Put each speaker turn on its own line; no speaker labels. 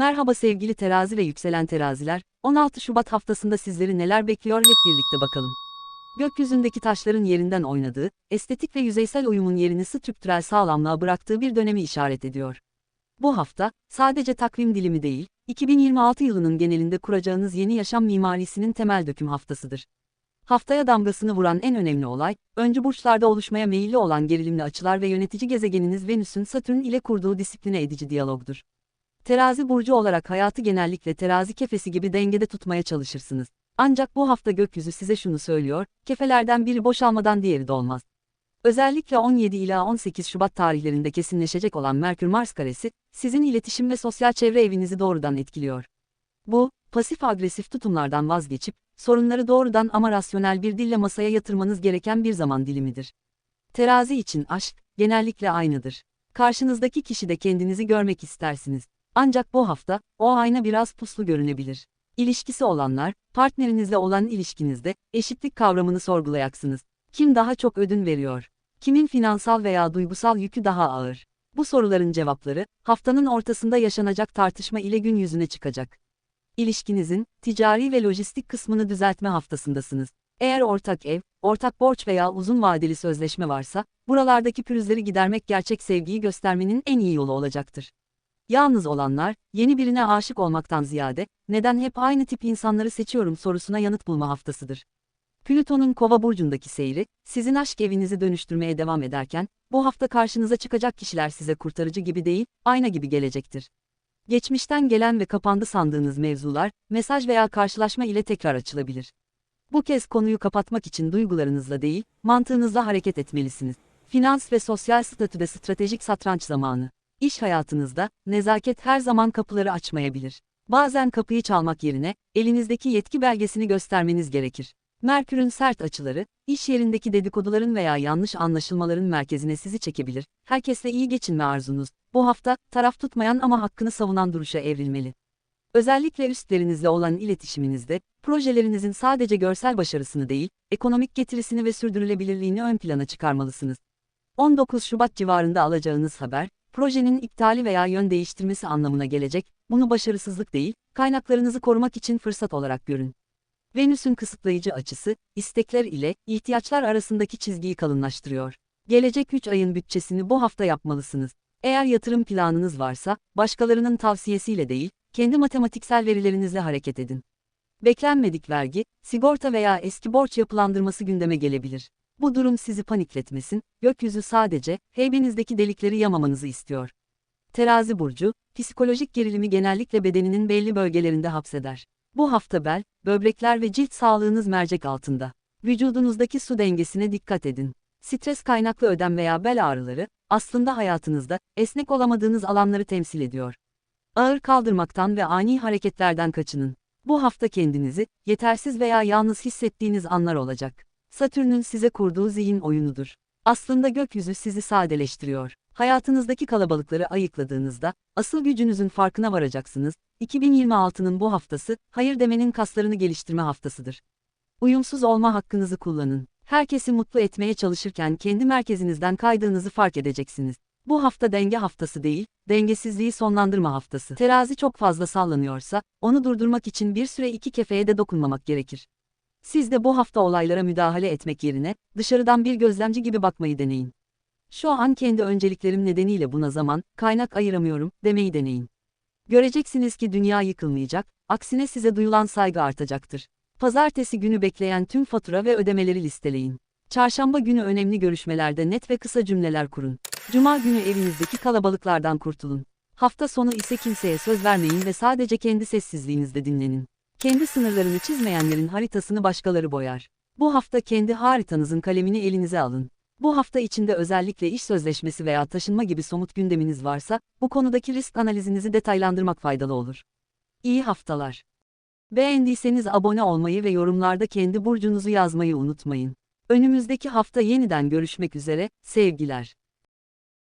Merhaba sevgili terazi ve yükselen teraziler, 16 Şubat haftasında sizleri neler bekliyor hep birlikte bakalım. Gökyüzündeki taşların yerinden oynadığı, estetik ve yüzeysel uyumun yerini strüktürel sağlamlığa bıraktığı bir dönemi işaret ediyor. Bu hafta, sadece takvim dilimi değil, 2026 yılının genelinde kuracağınız yeni yaşam mimarisinin temel döküm haftasıdır. Haftaya damgasını vuran en önemli olay, öncü burçlarda oluşmaya meyilli olan gerilimli açılar ve yönetici gezegeniniz Venüs'ün Satürn ile kurduğu disipline edici diyalogdur. Terazi burcu olarak hayatı genellikle terazi kefesi gibi dengede tutmaya çalışırsınız. Ancak bu hafta gökyüzü size şunu söylüyor, kefelerden biri boşalmadan diğeri dolmaz. Özellikle 17 ila 18 Şubat tarihlerinde kesinleşecek olan Merkür-Mars karesi, sizin iletişim ve sosyal çevre evinizi doğrudan etkiliyor. Bu, pasif-agresif tutumlardan vazgeçip, sorunları doğrudan ama rasyonel bir dille masaya yatırmanız gereken bir zaman dilimidir. Terazi için aşk, genellikle aynıdır. Karşınızdaki kişide kendinizi görmek istersiniz. Ancak bu hafta, o ayna biraz puslu görünebilir. İlişkisi olanlar, partnerinizle olan ilişkinizde, eşitlik kavramını sorgulayaksınız. Kim daha çok ödün veriyor? Kimin finansal veya duygusal yükü daha ağır? Bu soruların cevapları, haftanın ortasında yaşanacak tartışma ile gün yüzüne çıkacak. İlişkinizin, ticari ve lojistik kısmını düzeltme haftasındasınız. Eğer ortak ev, ortak borç veya uzun vadeli sözleşme varsa, buralardaki pürüzleri gidermek gerçek sevgiyi göstermenin en iyi yolu olacaktır. Yalnız olanlar, yeni birine aşık olmaktan ziyade, neden hep aynı tip insanları seçiyorum sorusuna yanıt bulma haftasıdır. Plüton'un kova burcundaki seyri, sizin aşk evinizi dönüştürmeye devam ederken, bu hafta karşınıza çıkacak kişiler size kurtarıcı gibi değil, ayna gibi gelecektir. Geçmişten gelen ve kapandı sandığınız mevzular, mesaj veya karşılaşma ile tekrar açılabilir. Bu kez konuyu kapatmak için duygularınızla değil, mantığınızla hareket etmelisiniz. Finans ve sosyal statüde stratejik satranç zamanı. İş hayatınızda, nezaket her zaman kapıları açmayabilir. Bazen kapıyı çalmak yerine, elinizdeki yetki belgesini göstermeniz gerekir. Merkür'ün sert açıları, iş yerindeki dedikoduların veya yanlış anlaşılmaların merkezine sizi çekebilir. Herkesle iyi geçinme arzunuz, bu hafta, taraf tutmayan ama hakkını savunan duruşa evrilmeli. Özellikle üstlerinizle olan iletişiminizde, projelerinizin sadece görsel başarısını değil, ekonomik getirisini ve sürdürülebilirliğini ön plana çıkarmalısınız. 19 Şubat civarında alacağınız haber, projenin iptali veya yön değiştirmesi anlamına gelecek, bunu başarısızlık değil, kaynaklarınızı korumak için fırsat olarak görün. Venüs'ün kısıtlayıcı açısı, istekler ile ihtiyaçlar arasındaki çizgiyi kalınlaştırıyor. Gelecek 3 ayın bütçesini bu hafta yapmalısınız. Eğer yatırım planınız varsa, başkalarının tavsiyesiyle değil, kendi matematiksel verilerinizle hareket edin. Beklenmedik vergi, sigorta veya eski borç yapılandırması gündeme gelebilir. Bu durum sizi panikletmesin, gökyüzü sadece, heybenizdeki delikleri yamamanızı istiyor. Terazi burcu, psikolojik gerilimi genellikle bedeninin belli bölgelerinde hapseder. Bu hafta bel, böbrekler ve cilt sağlığınız mercek altında. Vücudunuzdaki su dengesine dikkat edin. Stres kaynaklı ödem veya bel ağrıları, aslında hayatınızda, esnek olamadığınız alanları temsil ediyor. Ağır kaldırmaktan ve ani hareketlerden kaçının. Bu hafta kendinizi, yetersiz veya yalnız hissettiğiniz anlar olacak. Satürn'ün size kurduğu zihin oyunudur. Aslında gökyüzü sizi sadeleştiriyor. Hayatınızdaki kalabalıkları ayıkladığınızda, asıl gücünüzün farkına varacaksınız. 2026'nın bu haftası, hayır demenin kaslarını geliştirme haftasıdır. Uyumsuz olma hakkınızı kullanın. Herkesi mutlu etmeye çalışırken kendi merkezinizden kaydığınızı fark edeceksiniz. Bu hafta denge haftası değil, dengesizliği sonlandırma haftası. Terazi çok fazla sallanıyorsa, onu durdurmak için bir süre iki kefeye de dokunmamak gerekir. Siz de bu hafta olaylara müdahale etmek yerine, dışarıdan bir gözlemci gibi bakmayı deneyin. Şu an kendi önceliklerim nedeniyle buna zaman, kaynak ayıramıyorum, demeyi deneyin. Göreceksiniz ki dünya yıkılmayacak, aksine size duyulan saygı artacaktır. Pazartesi günü bekleyen tüm fatura ve ödemeleri listeleyin. Çarşamba günü önemli görüşmelerde net ve kısa cümleler kurun. Cuma günü evinizdeki kalabalıklardan kurtulun. Hafta sonu ise kimseye söz vermeyin ve sadece kendi sessizliğinizde dinlenin. Kendi sınırlarını çizmeyenlerin haritasını başkaları boyar. Bu hafta kendi haritanızın kalemini elinize alın. Bu hafta içinde özellikle iş sözleşmesi veya taşınma gibi somut gündeminiz varsa, bu konudaki risk analizinizi detaylandırmak faydalı olur. İyi haftalar. Beğendiyseniz abone olmayı ve yorumlarda kendi burcunuzu yazmayı unutmayın. Önümüzdeki hafta yeniden görüşmek üzere, sevgiler.